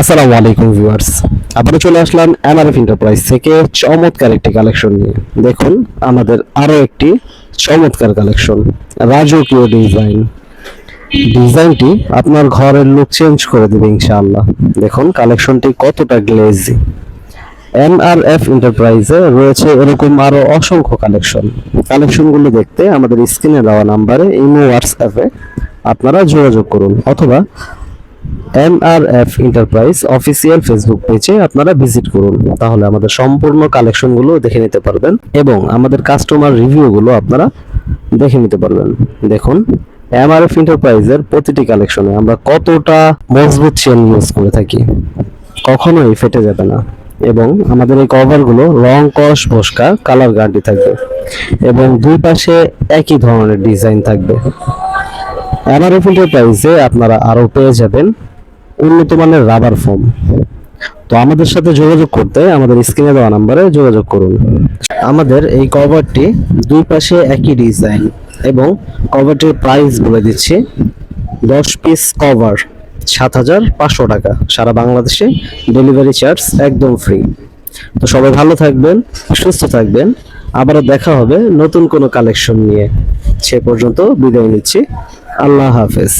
আসসালামু আলাইকুম ভিউয়ার্স। আবারও চলে আসলাম এমআরএফ এন্টারপ্রাইজ থেকে চমৎকার একটি কালেকশন নিয়ে। দেখুন, আমাদের আরও একটি চমৎকার কালেকশন, রাজকীয় ডিজাইন। ডিজাইনটি আপনার ঘরের লুক চেঞ্জ করে দেবে ইনশাআল্লাহ। দেখুন, কালেকশনটি কতটা গ্লেজি এমআরএফ এন্টারপ্রাইজে রয়েছে এরকম আরও অসংখ্য কালেকশন। কালেকশনগুলো দেখতে আমাদের স্ক্রিনে দেওয়া নাম্বারে ইমো, হোয়াটসঅ্যাপে আপনারা যোগাযোগ করুন অথবা এমআরএফ এন্টারপ্রাইজ অফিসিয়াল ফেসবুক পেজে আপনারা ভিজিট করুন। তাহলে আমাদের সম্পূর্ণ কালেকশনগুলো দেখে নিতে পারবেন এবং আমাদের কাস্টমার রিভিউগুলো আপনারা দেখে নিতে পারবেন। দেখুন, এমআরএফ এন্টারপ্রাইজের প্রতিটি কালেকশনে আমরা কতটা মজবুত চেন ইউজ করে থাকি। কখনোই ফেটে যাবে না এবং আমাদের এই কভারগুলো রং কস বসকা কালার গ্যারান্টি থাকবে এবং দুই পাশে একই ধরনের ডিজাইন থাকবে। এমআরএফ এন্টারপ্রাইজে আপনারা আরও পেয়ে যাবেন উন্নত মানের রাবার ফোম তো আমাদের সাথে যোগাযোগ করতে আমাদের স্ক্রিনে দেওয়া নাম্বারে যোগাযোগ করুন। আমাদের এই কভারটি দুই পাশে একই ডিজাইন এবং কভারটির প্রাইস বলে দিচ্ছি, দশ পিস কভার সাত হাজার পাঁচশো টাকা। সারা বাংলাদেশে ডেলিভারি চার্জ একদম ফ্রি তো সবাই ভালো থাকবেন, সুস্থ থাকবেন। আবারও দেখা হবে নতুন কোনো কালেকশন নিয়ে। সে পর্যন্ত বিদায় নিচ্ছি। আল্লাহ হাফেজ।